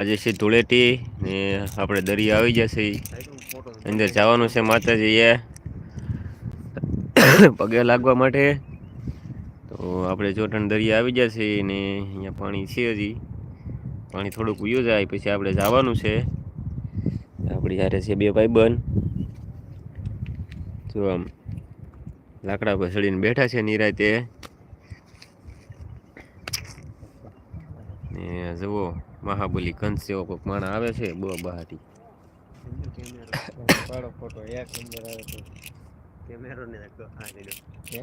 આજે છે ધૂળેટી ને આપણે દરિયા આવી જશે અંદર જવાનું છે માતાજી એ પગે લાગવા માટે. તો આપણે જોટણ દરિયા આવી જશે ને અહીંયા પાણી છે હજી. પાણી થોડુંક ઉયું જાય, પછી આપણે જવાનું છે. આપણી જ્યારે છે બે ભાઈબંધ. જો આમ લાકડા પર ચડીને બેઠા છે નિરાતે. ને જુઓ મહાબલી કંસ જેવો કોઈક માણા આવે છે બહુ બહાટી પાડો ફોટો એક નંબર આવે તો. કેમેરો ને હા હે?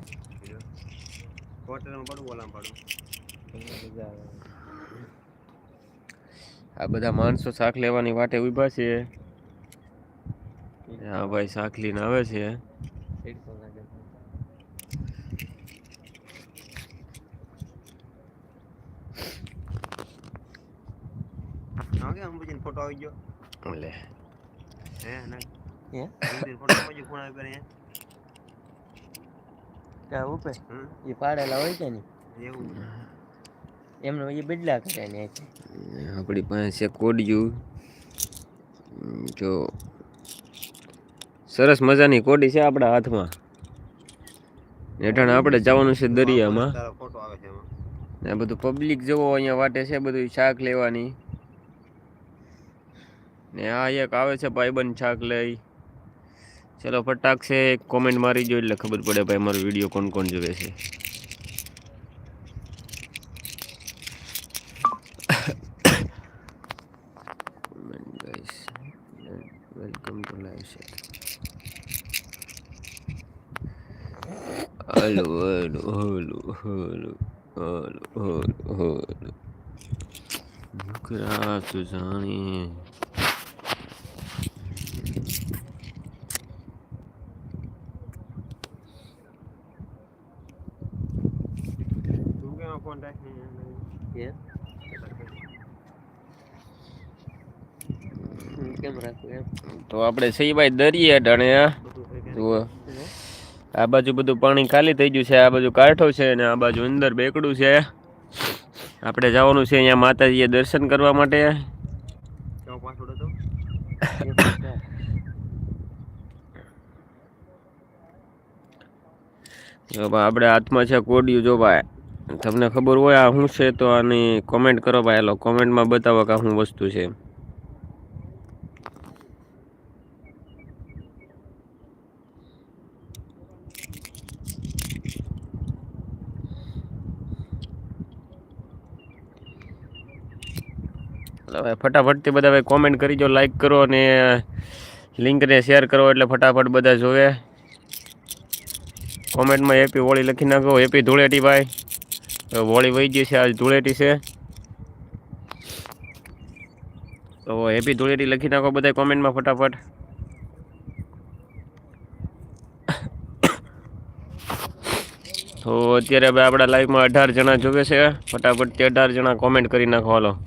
હોટલમાં પડું બોલામ પડું. મજા આવે. આ બધા માણસો શાક લેવાની વાટે ઊભા છે. હા ભાઈ શાક લઈને આવે છે. કે ફોટો આવી ગયો લે હે ના હે અંબુજીનો ફોટો અંબુજી ફોન આવી કરે કા ઉપર એ પાડેલા હોય કે નહીં એવું એમને એ બદલા કરે ને આપણી પાસે છે કોડિયું જો સરસ મજાની કોડી છે આપણા હાથમાં હેઠળ આપણે જવાનું છે દરિયામાં ફોટો આવે છે ને બધું પબ્લિક જોવો અહીંયા વાટે છે બધું શાક લેવાની ને આ એક આવે છે ભાઈબંધ છાક લઈ. ચલો ફટાક છે કોમેન્ટ મારી જો એટલે ખબર પડે ભાઈ મારો વીડિયો કોણ કોણ જોવે છે. Welcome to live set hello hello hello hello hello hello hello મુકરા તું જાણીએ તું કેમાં ફોન રાખી હે કેમ રાખવું એમ તો આપણે સહી ભાઈ દરિયે ઢણે જુઓ. આ બાજુ બધું પાણી ખાલી થઈ ગયું છે, આ બાજુ કાંઠો છે અને આ બાજુ અંદર બેકડું છે. આપણે જવાનું છે અહીંયા માતાજીએ દર્શન કરવા માટે. જો ભાઈ, આપણે હાથમાં છે કોડિયું, જો ભાઈ. તમને ખબર હોય આ શું છે તો આની કોમેન્ટ કરો ભાઈ એલો કોમેન્ટમાં બતાવો કે શું વસ્તુ છે. ફટાફટથી બધા ભાઈ કોમેન્ટ કરી જો લાઈક કરો અને લિંકને શેર કરો એટલે ફટાફટ બધા જોવે. કોમેન્ટમાં હેપી હોળી લખી નાખો. હેપી ધૂળેટી ભાઈ. હોળી વહી ગઈ છે, આજ ધૂળેટી છે. તો હેપી ધૂળેટી લખી નાખો બધા કોમેન્ટમાં ફટાફટ. તો અત્યારે હવે આપણા લાઈવમાં અઢાર જણા જોવે છે. ફટાફટથી અઢાર જણા કોમેન્ટ કરી નાખો, હાલો.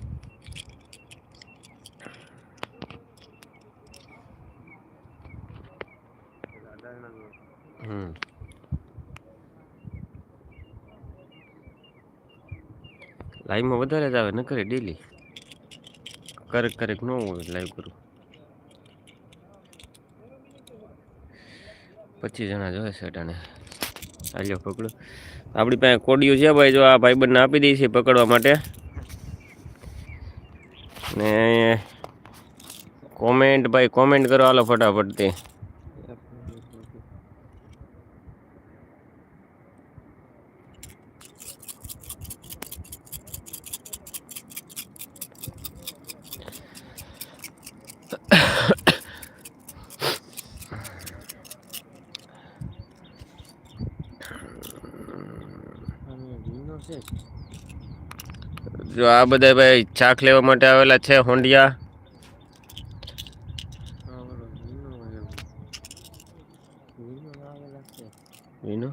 લાઈવમાં વધારે જ આવે ન કરે ડેલી કરેક કરેક ન હોય લાઈવ કરું. પચીસ જણા જોવે છે અટાણે. હાલ્યો પકડો. આપણી પાસે કોડિયું છે ભાઈ, જો આ ભાઈબંધને આપી દઈએ છીએ પકડવા માટે. ને કોમેન્ટ ભાઈ કોમેન્ટ કરો હાલો ફટાફટ તે જીનો છે જો આ બધા ભાઈ ચાક લેવા માટે આવેલા છે, હોંડિયા. હા ઓલો જીનો હોય એમ જીનો આવેલા છે એનો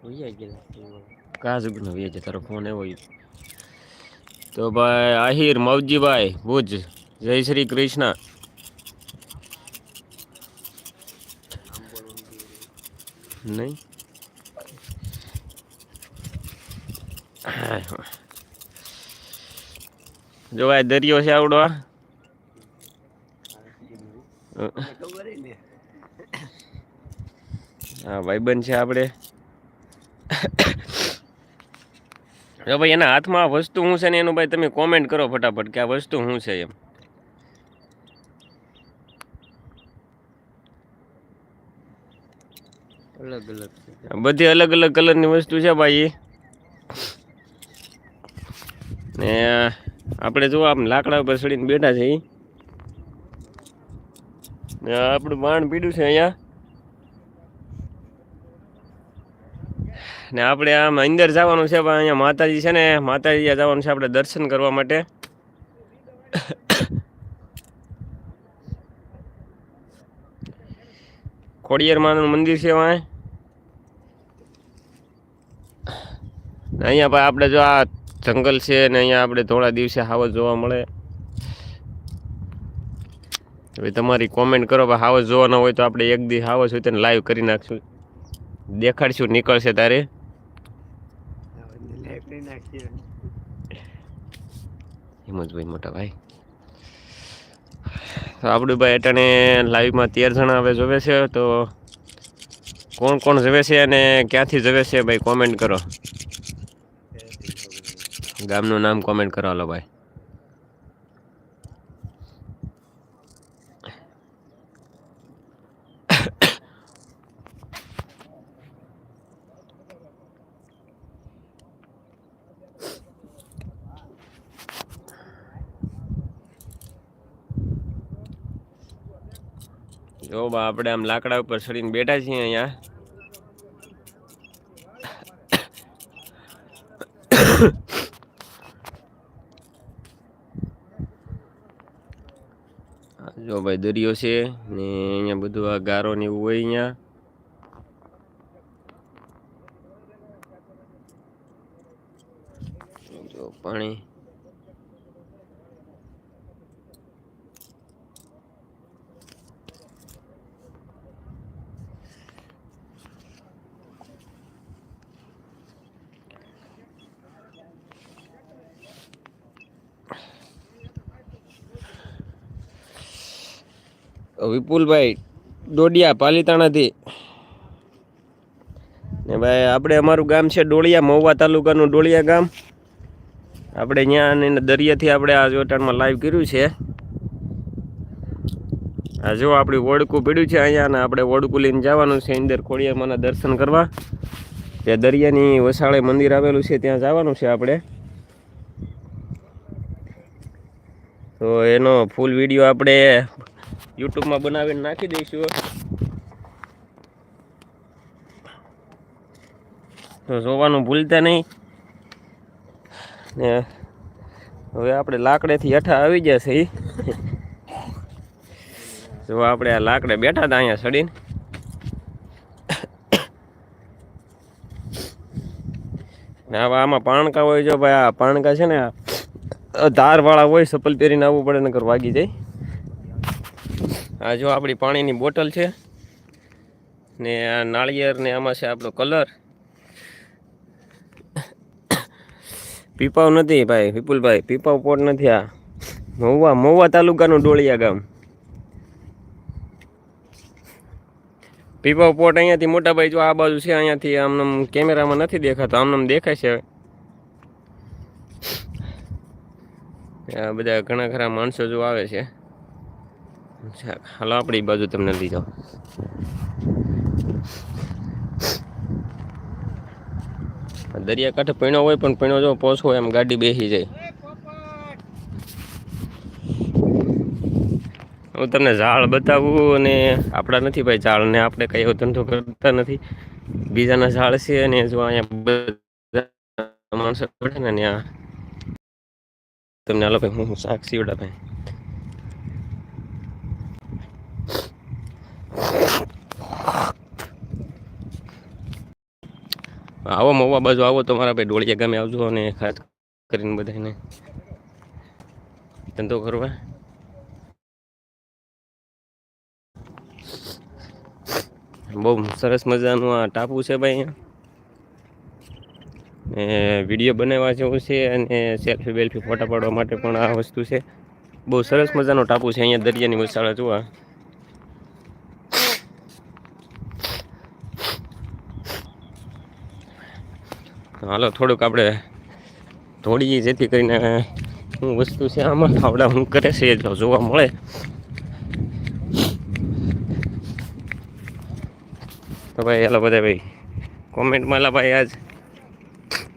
ભૂયા ગયેલા છે ઓલો. કા જુગનો વે છે? તારો ફોન એવો તો ભાઈ આહિર, મવજીભાઈ, ભુજ. જય શ્રી કૃષ્ણ નહીં જો આ દરિયો છે આવડો આ. ખબર ય ને હા ભાઈબંધ છે આપણે જો ભાઈ એના હાથમાં વસ્તુ શું છે ને એનું ભાઈ તમે કોમેન્ટ કરો ફટાફટ કે આ વસ્તુ શું છે એમ. અલગ અલગ બધી અલગ અલગ કલરની વસ્તુ છે ભાઈ. ને આપણે જો આમ લાકડા ઉપર ચડીને બેઠા છે. આપણું માણ પીડ્યું છે અહીંયા. ને આપણે આમ અંદર જવાનું છે, પણ અહીંયા માતાજી છે ને, માતાજી જવાનું છે આપણે દર્શન કરવા માટે. ખોડિયાર માનું મંદિર છે વાંય. અહીંયા પણ આપણે જો આ જંગલ છે ને અહીંયા આપણે થોડા દિવસે હાવજ જોવા મળે. હવે તમારી કોમેન્ટ કરો ભાઈ હાવજ જોવાનો હોય તો આપણે એક દી હાવજ હોય તેને લાઈવ કરી નાખશું. દેખાડશું, નીકળશે તારે. હિંમતભાઈ મોટા ભાઈ. તો આપણું ભાઈ અટાણે લાઈવમાં તેર જણા હવે જોવે છે, તો કોણ કોણ જવે છે અને ક્યાંથી જવે છે ભાઈ કોમેન્ટ કરો. ગામનું નામ કોમેન્ટ કરો, હાલો ભાઈ. જો બા, આપણે આમ લાકડા ઉપર ચડીને બેઠા છીએ અહીંયા આ જો ભાઈ દરિયો છે ને અહીંયા બધું આ ગારો ને એવું હોય અહીંયા જો પાણી વિપુલભાઈ ડોડિયા પાલીતાણાથી. ને ભાઈ, આપણે અમારું ગામ છે ડોળિયા, મહુવા તાલુકાનું ડોળિયા ગામ. આપણે ત્યાં અને દરિયાથી આપણે આ જોટાણમાં લાઈવ કર્યું છે. આ જો આપણી ઓળકું પીડ્યું છે અહીંયા અને આપણે ઓળકું લઈને જવાનું છે, અંદર ખોડિયામાંના દર્શન કરવા. ત્યાં દરિયાની વસાળે મંદિર આવેલું છે, ત્યાં જવાનું છે આપણે. તો એનો ફૂલ વીડિયો આપણે યુટ્યુબમાં બનાવીને નાખી દઈશું તો જોવાનું ભૂલતા નહીં. ને હવે આપણે લાકડેથી હેઠા આવી જશે. જો આપણે આ લાકડે બેઠા હતા અહીંયા સડીને. હવે આમાં પાણકા હોય જો ભાઈ, આ પાણકા છે ને ધારવાળા હોય ચપ્પલ પહેરીને આવવું પડે, નકર વાગી જાય. આ જો આપણી પાણીની બોટલ છે ને આ નાળિયેર ને આમાં છે આપણો કલર. પીપાવ નથી ભાઈ, વિપુલભાઈ, પીપાવ પોટ નથી આ. મહુવા મહુવા તાલુકાનું ડોળિયા ગામ. પીપાવ પોટ અહીંયાથી મોટાભાઈ જો આ બાજુ છે, અહીંયાથી આમને કેમેરામાં નથી દેખાતો આમને દેખાય છે આ બધા ઘણા ખરા માણસો જો આવે છે. હાલો આપણી બાજુ તમને લઈ જાઓ. દરિયા કાંઠે પીણો હોય પણ પીણો જો પોસો એમ ગાડી બેસી જાય. હું તમને ઝાડ બતાવું અને આપણા નથી ભાઈ ઝાડ ને આપણે કઈ એવો ધંધો કરતા નથી. બીજાના ઝાડ છે અને જો અહીંયા માણસો પડે ને ત્યાં. તમને હાલો ભાઈ, હું શાક સીવડા ભાઈ આવો મોવા બાજુ આવો તો મારા ભાઈ ડોળિયા ગામે આવજો અને ખાસ કરીને બધાને ધંધો કરવા. બહુ સરસ મજાનું આ ટાપુ છે ભાઈ ને વીડિયો બનાવવા જેવું છે અને સેલ્ફી બેલ્ફી ફોટા પાડવા માટે પણ આ વસ્તુ છે. બહુ સરસ મજાનો ટાપુ છે અહીંયા દરિયાની વસાળા જોવા હાલો, થોડુંક આપણે ધોળીએ જેથી કરીને શું વસ્તુ છે આમાં ખાવડા હું કરે છે એ જોવા મળે. તો ભાઈ, હાલો બધા ભાઈ, કોમેન્ટમાં લા ભાઈ, આજ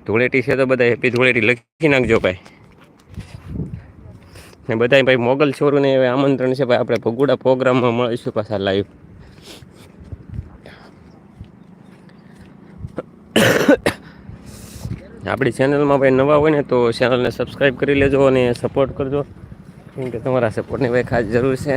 ધૂળેટી છે તો બધા હેપી ધૂળેટી લખી નાખજો ભાઈ. ને બધા ભાઈ, મોગલ છોરુને આમંત્રણ છે ભાઈ, આપણે ભગુડા પ્રોગ્રામમાં મળીશું પાછા લાઈવ આપણી ચેનલમાં ભાઈ નવા હોય ને તો ચેનલને સબસ્ક્રાઈબ કરી લેજો અને સપોર્ટ કરજો. કેમ કે તમારા સપોર્ટની ભાઈ ખાસ જરૂર છે?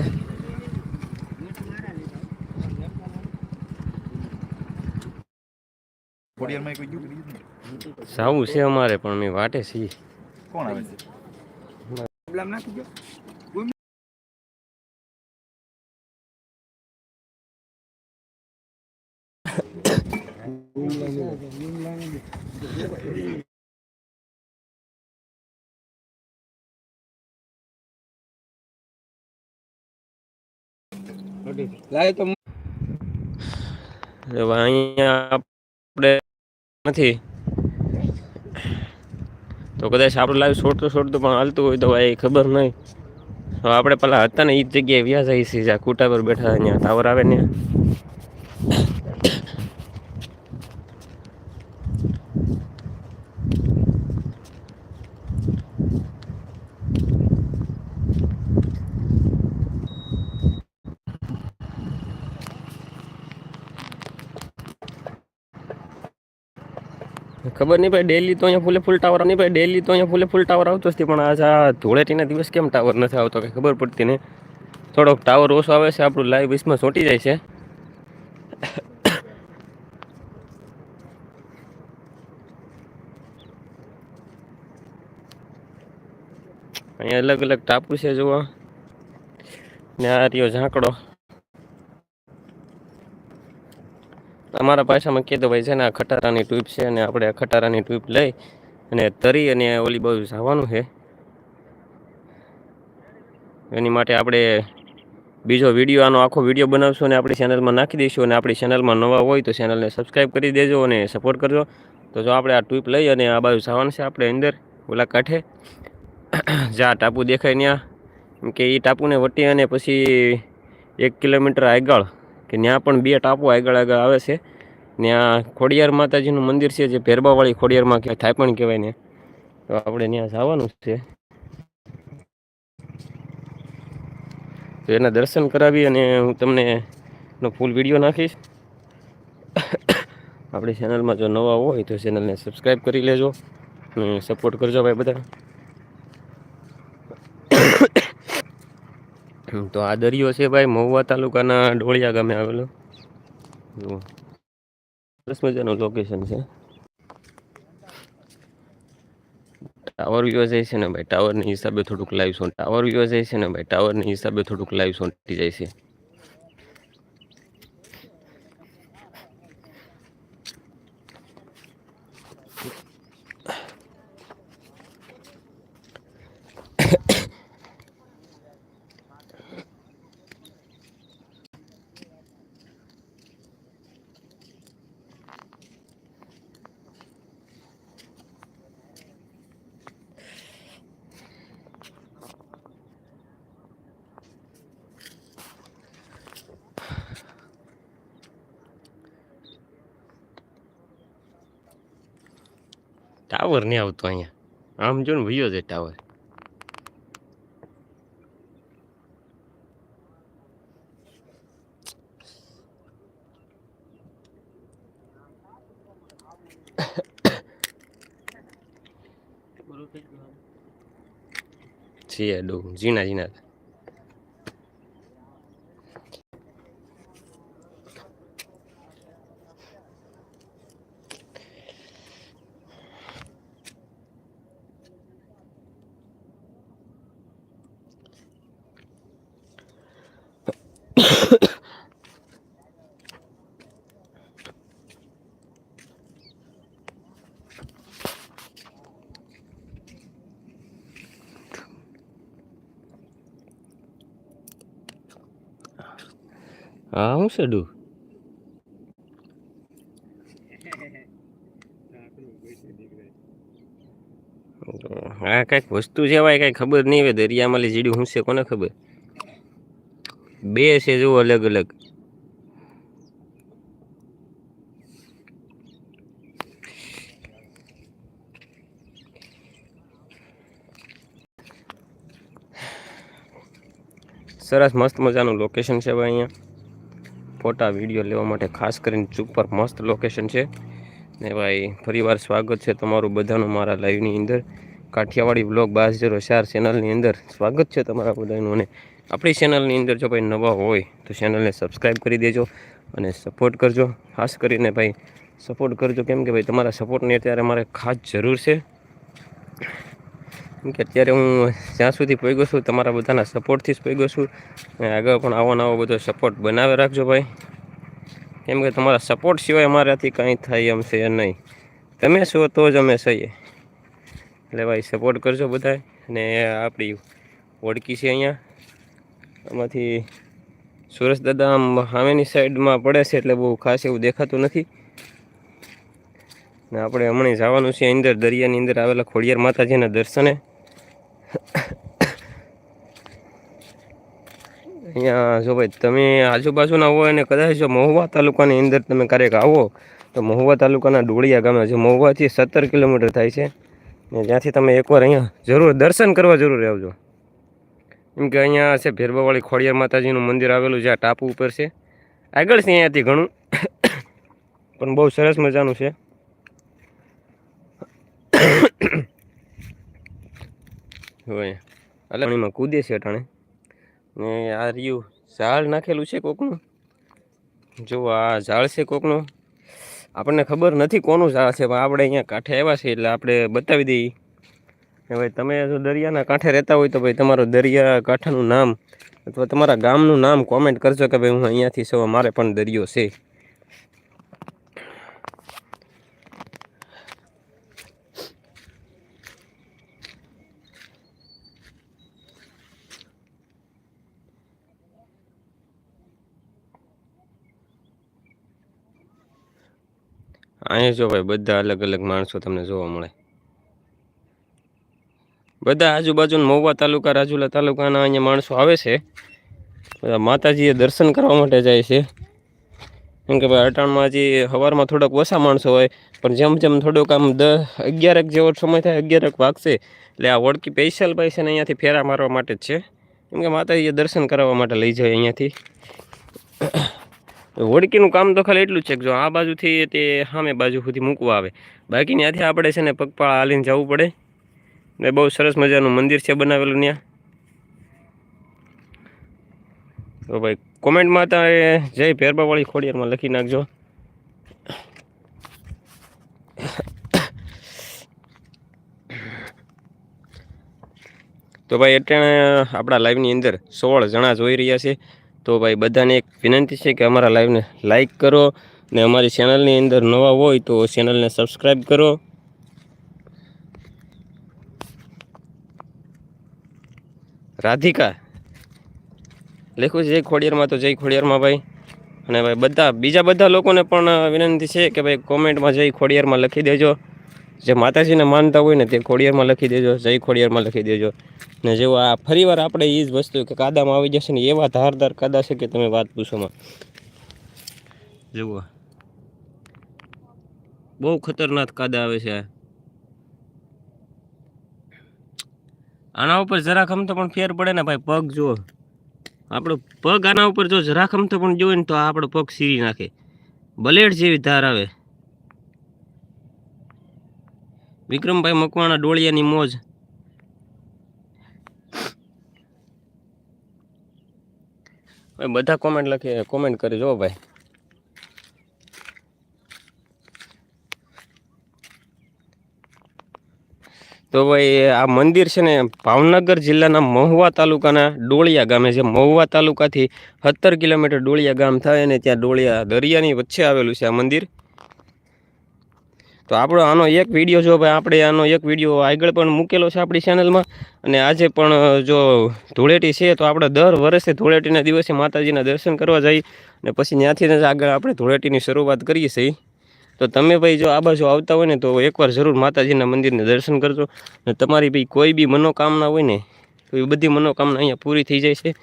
સાવું છે અમારે પણ મેં વાટે છીએ. કોણ આવે છે? તો અહીંયા નથી. તો કદાચ આપણું લાઈવ છોડતું છોડતું પણ હાલતું હોય તો ભાઈ ખબર નહીં. હવે આપણે પેલા હતા ને એ જ જગ્યાએ વ્યાસ આવી છે, જ્યાં કુટા પર બેઠા અહીંયા ટાવર આવે ને. ખબર નહીં ભાઈ ડેલી તો અહીંયા ફૂલે ફૂલ ટાવર નહીં ભાઈ ડેલી તો અહીંયા ફૂલે ફૂલ ટાવર આવતો જ પણ આજે આ ધૂળેટીના દિવસ કેમ ટાવર નથી આવતો કંઈ ખબર પડતી નહીં. થોડોક ટાવર ઓછો આવે છે, આપણું લાઈવ વીસમાં ચોંટી જાય છે. અહીંયા અલગ અલગ ટાપુ છે જોવા ને આ રહ્યો ઝાંકડો. અમારા પાસામાં કીધું ભાઈ છે ને આ ખટારાની ટ્યુબ છે અને આપણે આ ખટારાની ટ્યુબ લઈ અને તરી અને ઓલી બાજુ જવાનું છે. એની માટે આપણે બીજો વીડિયો, આનો આખો વીડિયો બનાવશું અને આપણી ચેનલમાં નાખી દઈશું અને આપણી ચેનલમાં નવા હોય તો ચેનલને સબસ્ક્રાઈબ કરી દેજો અને સપોર્ટ કરજો. તો જો આપણે આ ટ્યુબ લઈ અને આ બાજુ જવાનું છે આપણે અંદર, ઓલા કાંઠે. જ્યાં ટાપુ દેખાય ત્યાં કે એ ટાપુને વટી અને પછી એક કિલોમીટર આગળ કે ત્યાં પણ બે ટાપુ આગળ આગળ આવે છે. ત્યાં ખોડિયાર માતાજીનું મંદિર છે, જે ભેરબાવાળી ખોડિયારમાં કહેવાય થાય પણ કહેવાય ને તો આપણે ત્યાં જવાનું છે. તો એના દર્શન કરાવી અને હું તમને એનો ફૂલ વીડિયો નાખીશ. આપણી ચેનલમાં જો નવા હોય તો ચેનલને સબસ્ક્રાઈબ કરી લેજો સપોર્ટ કરજો ભાઈ બધા. તો આ દરિયો છે ભાઈ, મહુવા તાલુકાના ડોળિયા ગામે આવેલો. સરસ મજાનું લોકેશન છે. ટાવર વ્યૂ છે ને ભાઈ ટાવરની હિસાબે થોડુંક લાઈવ સોન ટાવર વ્યૂ છે ને ભાઈ ટાવરની હિસાબે થોડુંક લાઈવ સોંટી જાય છે. ટાવર નહીં આવતો અહીંયા. આમ જો ને ભયો છે ટાવર. છે. ડો ઝીણા ઝીણા હા હું સડું હા કંઈક વસ્તુ જેવાય કઈ ખબર નહીં હવે દરિયામાં જીડ્યું શું છે કોને ખબર? બે છે જુઓ અલગ અલગ. સરસ મસ્ત મજાનું લોકેશન છે ભાઈ અહીંયા. ફોટા, વીડિયો લેવા માટે ખાસ કરીને સુપર મસ્ત લોકેશન છે. ને ભાઈ ફરીવાર સ્વાગત છે તમારું બધાનું મારા લાઈવની અંદર. કાઠિયાવાડી બ્લોગ બાર ઝીરો ચાર ચેનલની અંદર. સ્વાગત છે તમારા બધાનું અને આપણી ચેનલની અંદર જો ભાઈ નવા હોય, તો ચેનલને સબસ્ક્રાઈબ કરી દેજો અને સપોર્ટ કરજો. ખાસ કરીને ભાઈ સપોર્ટ કરજો. કેમ કે ભાઈ, તમારા સપોર્ટની અત્યારે મારે ખાસ જરૂર છે. કેમ કે અત્યારે હું જ્યાં સુધી પહોંચ્યો છું, તમારા બધાના સપોર્ટથી જ પહોંચ્યો છું. અને આગળ પણ આવો નવો બધો સપોર્ટ બનાવી રાખજો ભાઈ. કેમ કે તમારા સપોર્ટ સિવાય અમારાથી કાંઈ થાય એમ છે નહીં. તમે છો તો જ અમે છીએ. એટલે ભાઈ સપોર્ટ કરજો બધા અને આપણી ઓળખી છે અહીંયા. આમાંથી સુરેશ દાદા આમ સામેની સાઈડમાં પડે છે એટલે બહુ ખાસ એવું દેખાતું નથી. ને આપણે હમણાં જવાનું છે અંદર દરિયાની અંદર આવેલા ખોડિયાર માતાજીના દર્શને. અહીંયા જો ભાઈ, તમે આજુબાજુના હોય અને કદાચ જો મહુવા તાલુકાની અંદર તમે ક્યારેક આવો, તો મહુવા તાલુકાના ડોળિયા ગામે જે મહુવાથી સત્તર કિલોમીટર થાય છે. ને જ્યાંથી તમે એકવાર અહીંયા જરૂર દર્શન કરવા જરૂર આવજો. કેમ કે અહીંયા છે ભેરબાવાળી ખોડિયાર માતાજીનું મંદિર આવેલું છે, આ ટાપુ ઉપર છે. આગળ છે અહીંયાથી ઘણું. પણ બહુ સરસ મજાનું છે. હોય. અલણીમાં કૂદે છે અટાણે. ને આ રહ્યું ઝાડ નાખેલું છે કોકનું. જો આ ઝાડ છે કોકનું. આપણને ખબર નથી કોનું ઝાડ છે, પણ આપણે અહીંયા કાંઠે આવ્યા છે એટલે આપણે બતાવી દઈએ. કે ભાઈ, તમે જો દરિયાના કાંઠે રહેતા હોય તો ભાઈ, તમારો દરિયા કાંઠાનું નામ અથવા તમારા ગામનું નામ કોમેન્ટ કરજો કે ભાઈ, હું અહીંયાથી સવા મારે પણ દરિયો છે. અહીંયા જો ભાઈ, બધા અલગ અલગ માણસો તમને જોવા મળે. બધા આજુબાજુ મહુવા તાલુકા, રાજુલા તાલુકાના અહીંયા માણસો આવે છે. બધા માતાજીએ દર્શન કરવા માટે જાય છે. કેમ કે ભાઈ, અટાણમાં હજી સવારમાં થોડાક ઓછા માણસો હોય, પણ જેમ જેમ થોડુંક આમ દસ અગિયારક જેવો સમય થાય, અગિયારક વાગશે. એટલે આ વળકી સ્પેશિયલ પૈસાને અહીંયાથી ફેરા મારવા માટે જ છે. કેમ કે માતાજીએ દર્શન કરાવવા માટે લઈ જાય અહીંયાથી. હોડકીનું કામ તો ખાલી એટલું છે કે જો આ બાજુથી તે સામે બાજુ સુધી મૂકવા આવે. બાકી ત્યાંથી આપણે છે ને પગપાળા હાલીને જવું પડે. ને બહુ સરસ મજાનું મંદિર છે બનાવેલું ત્યાં. તો ભાઈ કોમેન્ટમાં તમે જય ભેરબાવાળી ખોડિયારમાં લખી નાખજો. તો ભાઈ એટલે આપણા લાઈવની અંદર સોળ જણા જોઈ રહ્યા છે. તો ભાઈ, બધાને એક વિનંતી છે કે અમારા લાઈવને લાઈક કરો ને અમારી ચેનલની અંદર નવા હોય તો ચેનલને સબસ્ક્રાઈબ કરો. રાધિકા, લખ્યું જય ખોડિયારમાં તો જય ખોડિયારમાં ભાઈ. અને ભાઈ, બધા, બીજા બધા લોકોને પણ વિનંતી છે કે ભાઈ કોમેન્ટમાં જય ખોડિયારમાં લખી દેજો. જે માતાજીને માનતા હોય ને તે ખોડિયારમાં લખી દેજો, જય ખોડિયારમાં લખી દેજો. ને જેવું આ ફરીવાર આપણે એ જ વસ્તુ કે કાદામાં આવી જશે ને એવા ધારદાર કાદા છે કે તમે વાત પૂછોમાં જુઓ. બહુ ખતરનાક કાદા આવે છે આના ઉપર જરાક અમથો પણ ફેર પડે ને ભાઈ પગ જુઓ. આપણો પગ આના ઉપર જો જરાક અમથો પણ જોઈએ ને તો આપણો પગ સીરી નાખે. બલેડ જેવી ધાર આવે. વિક્રમભાઈ મકવાણા ડોળિયાની મોજ. બધા કોમેન્ટ લખી કોમેન્ટ કરી જો ભાઈ. તો ભાઈ, આ મંદિર છે ને, ભાવનગર જિલ્લાના મહુવા તાલુકાના ડોળિયા ગામે છે. મહુવા તાલુકાથી સત્તર કિલોમીટર ડોળિયા ગામ થાય અને ત્યાં ડોળિયા દરિયાની વચ્ચે આવેલું છે આ મંદિર. તો આપણો આનો એક વીડિયો જો ભાઈ, આપણે આનો એક વીડિયો આગળ પણ મૂકેલો છે આપણી ચેનલમાં અને આજે પણ જો ધૂળેટી છે, તો આપણે દર વર્ષે ધૂળેટીના દિવસે માતાજીના દર્શન કરવા જઈએ. અને પછી ત્યાંથી જ આગળ આપણે ધૂળેટીની શરૂઆત કરીએ છીએ. તો તમે ભાઈ જો આ બાજુ આવતા હોય ને, તો એકવાર જરૂર માતાજીના મંદિરને દર્શન કરજો. અને તમારી ભાઈ કોઈ બી મનોકામના હોય ને, તો એ બધી મનોકામના અહીંયા પૂરી થઈ જાય છે.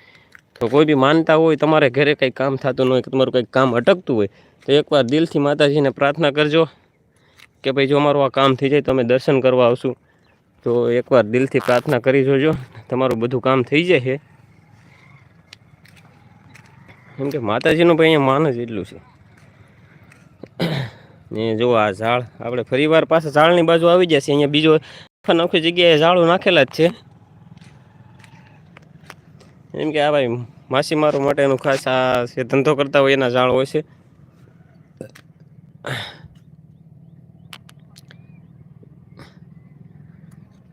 તો કોઈ બી માનતા હોય, તમારે ઘરે કંઈ કામ થતું ન હોય કે તમારું કંઈક કામ અટકતું હોય, તો એકવાર દિલથી માતાજીને પ્રાર્થના કરજો. કે ભાઈ જો અમારું આ કામ થઈ જાય તો અમે દર્શન કરવા આવશું. તો એકવાર દિલથી પ્રાર્થના કરી જોજો. તમારું બધું કામ થઈ જાય છે. એમ કે માતાજીનું ભાઈ અહીંયા માન જ એટલું છે. ને જો આ ઝાડ, આપણે ફરીવાર પાછા ઝાડની બાજુ આવી જશે અહીંયા બીજો નોખી જગ્યાએ ઝાડો નાખેલા જ છે. એમ કે આ ભાઈ માછીમારો માટેનું ખાસ આ ધંધો કરતા હોય એના ઝાડ હોય છે.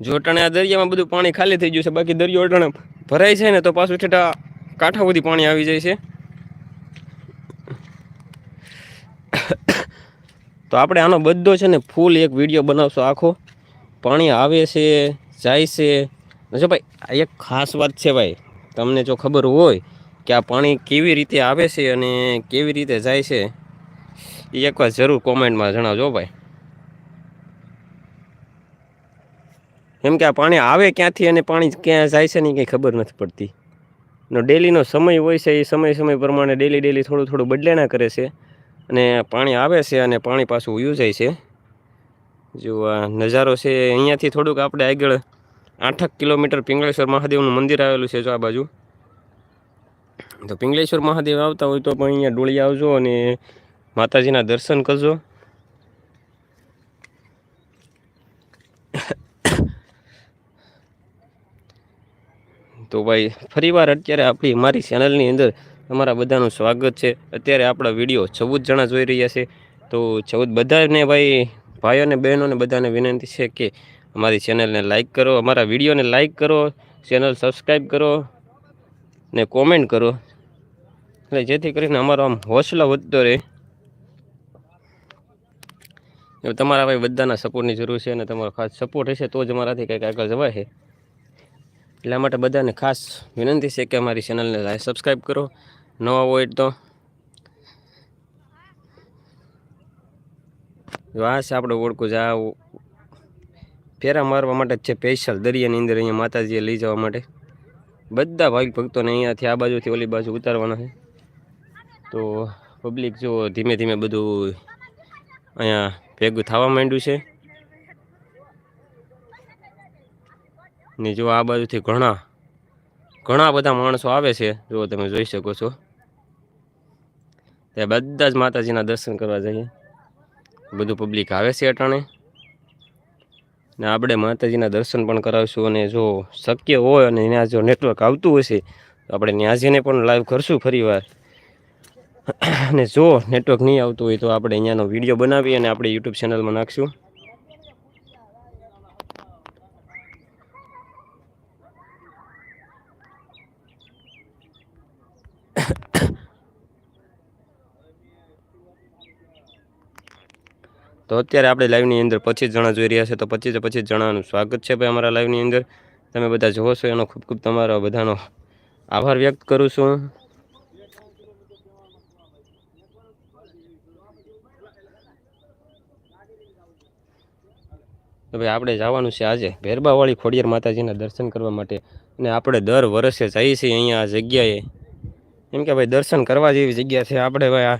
જો અટાણે આ દરિયામાં બધું પાણી ખાલી થઈ ગયું છે, બાકી દરિયો અટાણે ભરાય છે ને, તો પાછું ઠેઠા કાંઠા સુધી પાણી આવી જાય છે. તો આપણે આનો બધો છે ને, ફૂલ એક વીડિયો બનાવશો આખો. પાણી આવે છે, જાય છે. જો ભાઈ, આ એક ખાસ વાત છે ભાઈ, તમને જો ખબર હોય કે આ પાણી કેવી રીતે આવે છે અને કેવી રીતે જાય છે, એ એકવાર જરૂર કોમેન્ટમાં જણાવજો ભાઈ. કેમ કે આ પાણી આવે ક્યાંથી અને પાણી ક્યાં જાય છે ને કંઈ ખબર નથી પડતી. નો ડેલીનો સમય હોય છે, એ સમય સમય પ્રમાણે ડેલી ડેલી થોડું થોડું બદલેણા કરે છે. અને પાણી આવે છે અને પાણી પાછું ઉયું જાય છે. જો આ નજારો છે, અહીંયાથી થોડુંક આપણે આગળ આઠક કિલોમીટર પિંગળેશ્વર મહાદેવનું મંદિર આવેલું છે જો આ બાજુ. તો પિંગલેશ્વર મહાદેવ આવતા હોય તો પણ અહીંયા ડોળી આવજો અને માતાજીના દર્શન કરજો. તો ભાઈ, ફરીવાર અત્યારે આપણી મારી ચેનલની અંદર તમારા બધાનું સ્વાગત છે. અત્યારે આપણા વીડિયો ચૌદ જણા જોઈ રહ્યા છે. તો ચૌદ બધાને ભાઈ ભાઈઓ અને બહેનોને બધાને વિનંતી છે કે અમારી ચેનલને લાઈક કરો, અમારા વિડીયોને લાઈક કરો ચેનલ સબસ્ક્રાઈબ કરો ને કોમેન્ટ કરો. એટલે જેથી કરીને અમારો આમ હોસલો વધતો રહે. તમારા ભાઈ બધાના સપોર્ટની જરૂર છે અને તમારો ખાસ સપોર્ટ હશે તો જ અમારાથી કંઈક આગળ જવાય છે. એટલા માટે બધાને ખાસ વિનંતી છે કે અમારી ચેનલને સબસ્ક્રાઈબ કરો. નવા હોય તો આ છે આપણે ઓળખું જ આ ફેરા મારવા માટે છે સ્પેશિયલ દરિયાની અંદર અહીંયા માતાજીએ લઈ જવા માટે. બધા ભાઈ ભક્તોને અહીંયાથી આ બાજુથી ઓલી બાજુ ઉતારવાના છે. તો પબ્લિક જો ધીમે ધીમે બધું અહીંયા ભેગું થવા માંડ્યું છે. ને જો આ બાજુથી ઘણા ઘણા બધા માણસો આવે છે, જો તમે જોઈ શકો છો. ત્યાં બધા જ માતાજીના દર્શન કરવા જઈએ. બધું પબ્લિક આવે છે અટાણે. ને આપણે માતાજીના દર્શન પણ કરાવીશું અને જો શક્ય હોય અને ત્યાં જો નેટવર્ક આવતું હશે, તો આપણે ત્યાં જઈને પણ લાઈવ કરશું ફરીવાર. અને જો નેટવર્ક નહીં આવતું હોય તો આપણે અહીંયાનો વીડિયો બનાવી અને આપણે યુટ્યુબ ચેનલમાં નાખશું. તો અત્યારે આપણે લાઈવની અંદર પચીસ જણા જોઈ રહ્યા છે, તો પચીસે પચીસ જણાનું સ્વાગત છે ભાઈ અમારા લાઈવની અંદર. તમે બધા જોવો છો એનો ખૂબ ખૂબ તમારો બધાનો આભાર વ્યક્ત કરું છું. તો ભાઈ આપણે જવાનું છે આજે ભેરબાવાળી ખોડિયાર માતાજીના દર્શન કરવા માટે. અને આપણે દર વર્ષે જઈએ છીએ અહીંયા આ જગ્યાએ. એમ કે ભાઈ દર્શન કરવા જેવી જગ્યા છે આપણે ભાઈ આ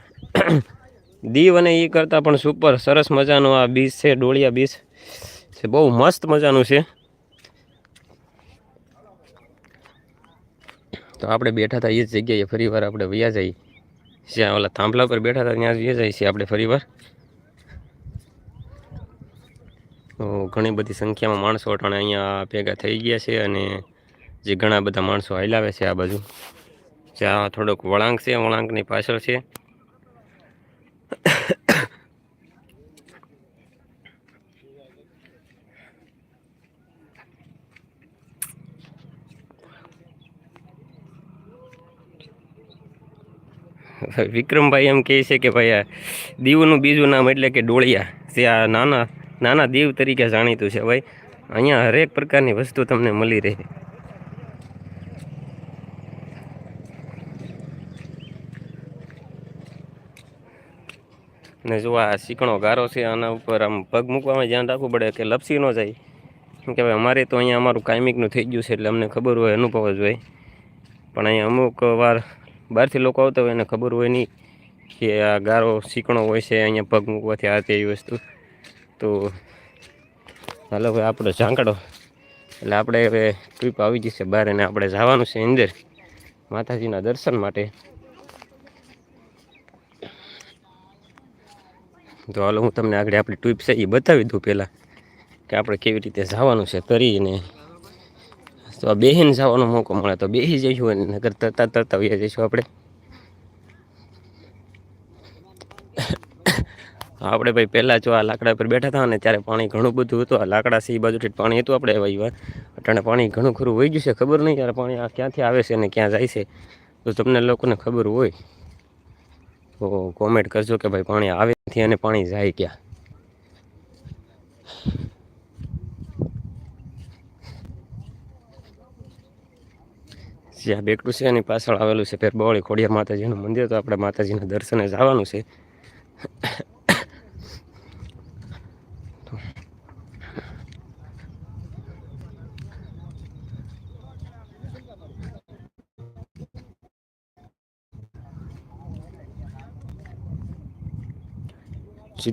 દીવ અને એ કરતાં પણ સુપર સરસ મજાનો આ બીચ છે, ડોળિયા બીચ છે, બહુ મસ્ત મજાનું છે. તો આપણે બેઠા હતા એ જ જગ્યાએ ફરીવાર આપણે વયા જઈએ. જ્યાં ઓલા થાંભલા પર બેઠા હતા, ત્યાં વયા જઈએ છીએ આપણે ફરીવાર તો ઘણી બધી સંખ્યામાં માણસો અટાણે અહીંયા ભેગા થઈ ગયા છે અને જે ઘણા બધા માણસો હલાવે છે આ બાજુ. જ્યાં થોડોક વળાંક છે, વળાંકની પાછળ છે. વિક્રમભાઈ એમ કહે છે કે ભાઈ આ દીવનું બીજું નામ એટલે કે ડોળિયા ત્યાં નાના નાના દીવ તરીકે જાણીતું છે. ભાઈ, અહીંયા હરેક પ્રકારની વસ્તુ તમને મળી રહે. ને જો આ શીકણો ગારો છે, આના ઉપર આમ પગ મૂકવામાં ધ્યાન રાખવું પડે કે લપસી ન જાય. કેમ કે ભાઈ અમારે તો અહીંયા અમારું કાયમિકનું થઈ ગયું છે, એટલે અમને ખબર હોય, અનુભવ જ હોય. પણ અહીંયા અમુક વાર બહારથી લોકો આવતા હોય એને ખબર હોય નહીં કે આ ગારો, શીકણો હોય છે, અહીંયા પગ મૂકવાથી આ તે વસ્તુ. તો હાલો ભાઈ આપણો ઝાંકડો. એટલે આપણે હવે ટ્રીપ આવી જશે બહાર અને આપણે જવાનું છે અંદર માતાજીના દર્શન માટે. તો હાલો હું તમને આગળ આપણી ટ્રીપ છે એ બતાવી દઉં પહેલાં કે આપણે કેવી રીતે જવાનું છે કરીને તો આ બેહીને જવાનો મોકો મળે તો બેસી જઈશું અને નગર તરતા તરતા વ્યા જઈશું આપણે. આપણે ભાઈ પહેલાં જો આ લાકડા પર બેઠા હતા ને ત્યારે પાણી ઘણું બધું હતું. આ લાકડા છે એ બાજુથી પાણી હતું આપણે એવા અટાણે પાણી ઘણું ખરું વહી ગયું છે. ખબર નહીં યાર પાણી આ ક્યાંથી આવે છે ને ક્યાં જાય છે. તો તમને લોકોને ખબર હોય. તો કોમેન્ટ કરજો કે ભાઈ પાણી આવે નથી અને પાણી જાય ક્યાં. જ્યાં બેકડું છે એની પાછળ આવેલું છે પેરબોળી ખોડિયાર માતાજીનું મંદિર, તો આપણે માતાજીના દર્શને જવાનું છે. Всі